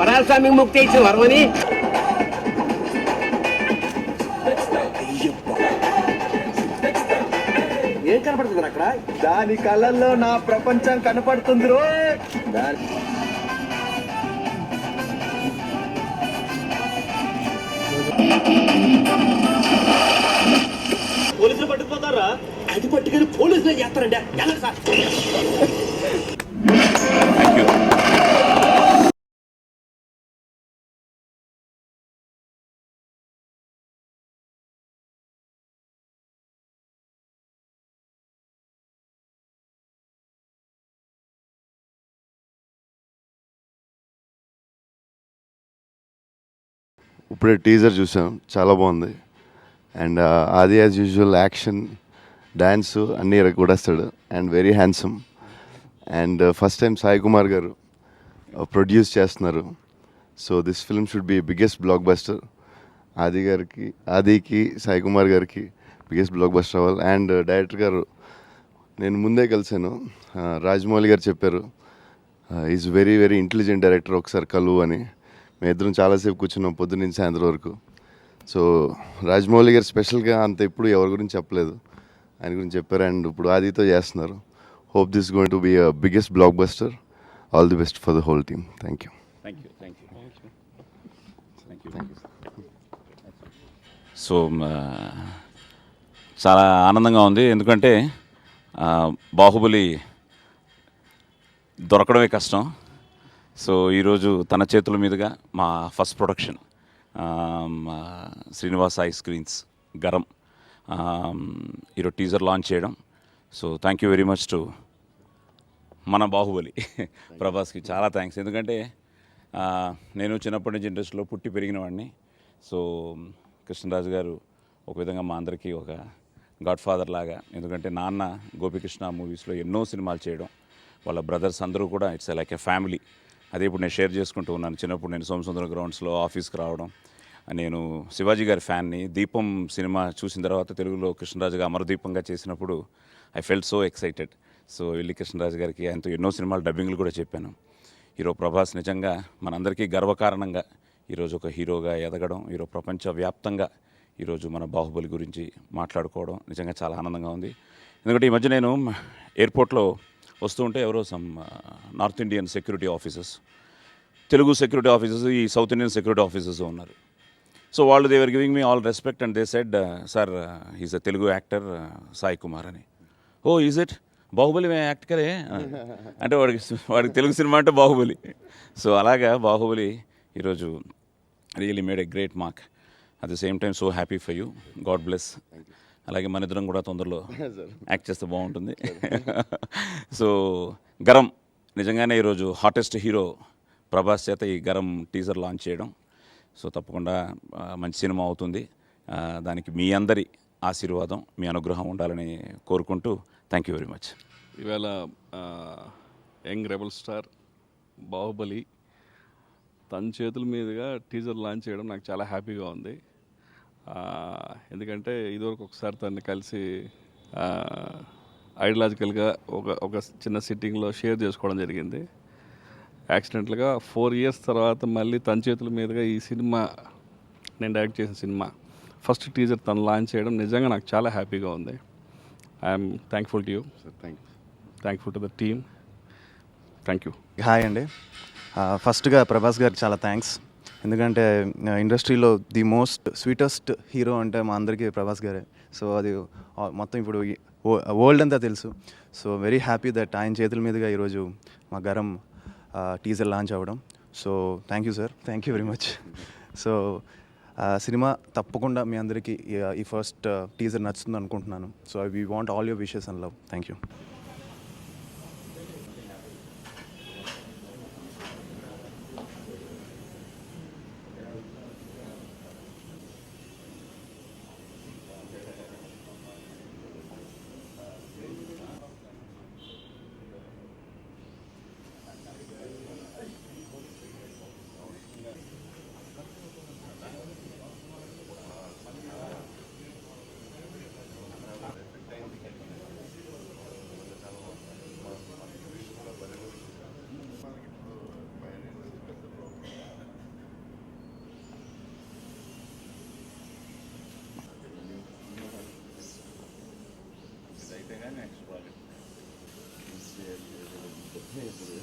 వరాల స్వామికి ముక్తి ఇచ్చిన వరమని. ఏం కనపడుతుంది అక్కడ? దాని కళ్ళల్లో నా ప్రపంచం కనపడుతుంది రో. దాని పోలీసులు పట్టుకుపోతారా? అది పట్టుకొని పోలీసులు చేస్తారండి? వెళ్ళండి సార్? ఇప్పుడే టీజర్ చూసాం. చాలా బాగుంది. And uh, Aadi as usual action dance అన్నీ కొడేస్తాడు and very handsome. And uh, first time Sai Kumar garu uh, produce చేస్తున్నారు. So this film should be biggest blockbuster. Aadi గారికి ఆదికి సాయి కుమార్ గారికి బిగ్గెస్ట్ బ్లాక్ బస్టర్ అవ్వాలి. And director garu నేను ముందే కలిశాను. రాజమౌళి గారు చెప్పారు is very very intelligent director ఒకసారి కలువు అని. మేము ఇద్దరం చాలాసేపు కూర్చున్నాం పొద్దున్న నుంచి సాయంత్రం వరకు. సో రాజమౌళి గారు స్పెషల్గా అంత ఇప్పుడు ఎవరి గురించి చెప్పలేదు. ఆయన గురించి చెప్పారు అండ్ ఇప్పుడు ఆదితో చేస్తున్నారు. Hope this going to be biggest blockbuster all the best for the whole team thank you thank you thank you thank you so మ, చాలా ఆనందంగా ఉంది. ఎందుకంటే ఆ, బాహుబలి దొరకడమే కష్టం. సో ఈరోజు తన చేతుల మీదుగా మా first production Srinivas I screens Garam ఈరోజు టీజర్ లాంచ్ చేయడం. So thank you very much to మన బాహుబలి ప్రభాస్కి చాలా థ్యాంక్స్ ఎందుకంటే నేను చిన్నప్పటి నుంచి ఇండస్ట్రీలో పుట్టి పెరిగిన వాడిని. సో కృష్ణరాజు గారు ఒక విధంగా మా అందరికీ ఒక గాడ్ ఫాదర్ లాగా ఎందుకంటే నాన్న గోపికృష్ణ మూవీస్లో ఎన్నో సినిమాలు చేయడం. వాళ్ళ బ్రదర్స్ అందరూ కూడా ఇట్స్ లైక్ ఎ ఫ్యామిలీ అదే ఇప్పుడు నేను షేర్ చేసుకుంటూ ఉన్నాను. చిన్నప్పుడు నేను సోమసుందర గ్రౌండ్స్లో ఆఫీస్కి రావడం నేను శివాజీ గారి ఫ్యాన్ని దీపం సినిమా చూసిన తర్వాత తెలుగులో కృష్ణరాజుగా అమరదీపంగా చేసినప్పుడు I felt so excited so వెళ్ళి కృష్ణరాజు గారికి ఆయనతో ఎన్నో సినిమాలు డబ్బింగ్లు కూడా చెప్పాను. హీరో ప్రభాస్ నిజంగా మనందరికీ గర్వకారణంగా ఈరోజు ఒక హీరోగా ఎదగడం ఈరోజు ప్రపంచవ్యాప్తంగా ఈరోజు మన బాహుబలి గురించి మాట్లాడుకోవడం నిజంగా చాలా ఆనందంగా ఉంది. ఎందుకంటే ఈ మధ్య నేను ఎయిర్పోర్ట్లో వస్తూ ఉంటే ఎవరో some north Indian security officers Telugu security officers ఈ సౌత్ ఇండియన్ సెక్యూరిటీ ఆఫీసర్స్ ఉన్నారు. సో వాళ్ళు they were giving me all respect and they said sir is a Telugu actor Sai Kumar అని. ఓ ఈజ్ ఇట్ బాహుబలి మే యాక్టరే అంటే వాడికి వాడికి Telugu cinema అంటే బాహుబలి. సో అలాగా బాహుబలి ఈరోజు really made a great mark at the same time so happy for you God bless అలాగే మన ఇద్దరం కూడా తొందరలో యాక్ట్ చేస్తే బాగుంటుంది. సో గరం నిజంగానే ఈరోజు హాటెస్ట్ హీరో ప్రభాస్ చేత ఈ గరం టీజర్ లాంచ్ చేయడం. సో తప్పకుండా మంచి సినిమా అవుతుంది. దానికి మీ అందరి ఆశీర్వాదం మీ అనుగ్రహం ఉండాలని కోరుకుంటూ థ్యాంక్ యూ వెరీ మచ్ ఇవాళ యంగ్ రెబల్ స్టార్ బాహుబలి తన చేతుల మీదుగా టీజర్ లాంచ్ చేయడం నాకు చాలా హ్యాపీగా ఉంది. ఎందుకంటే ఇదివరకు ఒకసారి తను కలిసి ఐడియాలజికల్గా ఒక ఒక చిన్న సిట్టింగ్లో షేర్ చేసుకోవడం జరిగింది. యాక్సిడెంట్లుగా ఫోర్ ఇయర్స్ తర్వాత మళ్ళీ తన చేతుల మీదుగా ఈ సినిమా నేను డైరెక్ట్ చేసిన సినిమా ఫస్ట్ టీజర్ తను లాంచ్ చేయడం నిజంగా నాకు చాలా హ్యాపీగా ఉంది. I'm thankful to you. Sir thank you thankful to the team. Thank you. Hi అండి. ఫస్ట్గా ప్రభాస్ గారికి చాలా థ్యాంక్స్ ఎందుకంటే ఇండస్ట్రీలో ది మోస్ట్ స్వీటెస్ట్ హీరో అంటే మా అందరికీ ప్రభాస్ గారే. సో అది మొత్తం ఇప్పుడు వరల్డ్ అంతా తెలుసు. సో వెరీ హ్యాపీ దట్ ఆయన చేతుల మీదుగా ఈరోజు మా గరం టీజర్ లాంచ్ అవ్వడం. So thank you sir. Thank you very much. So cinema తప్పకుండా మీ అందరికీ ఈ- ఫస్ట్ టీజర్ నచ్చుతుంది అనుకుంటున్నాను so I we want all your wishes and love thank you yapılıyor.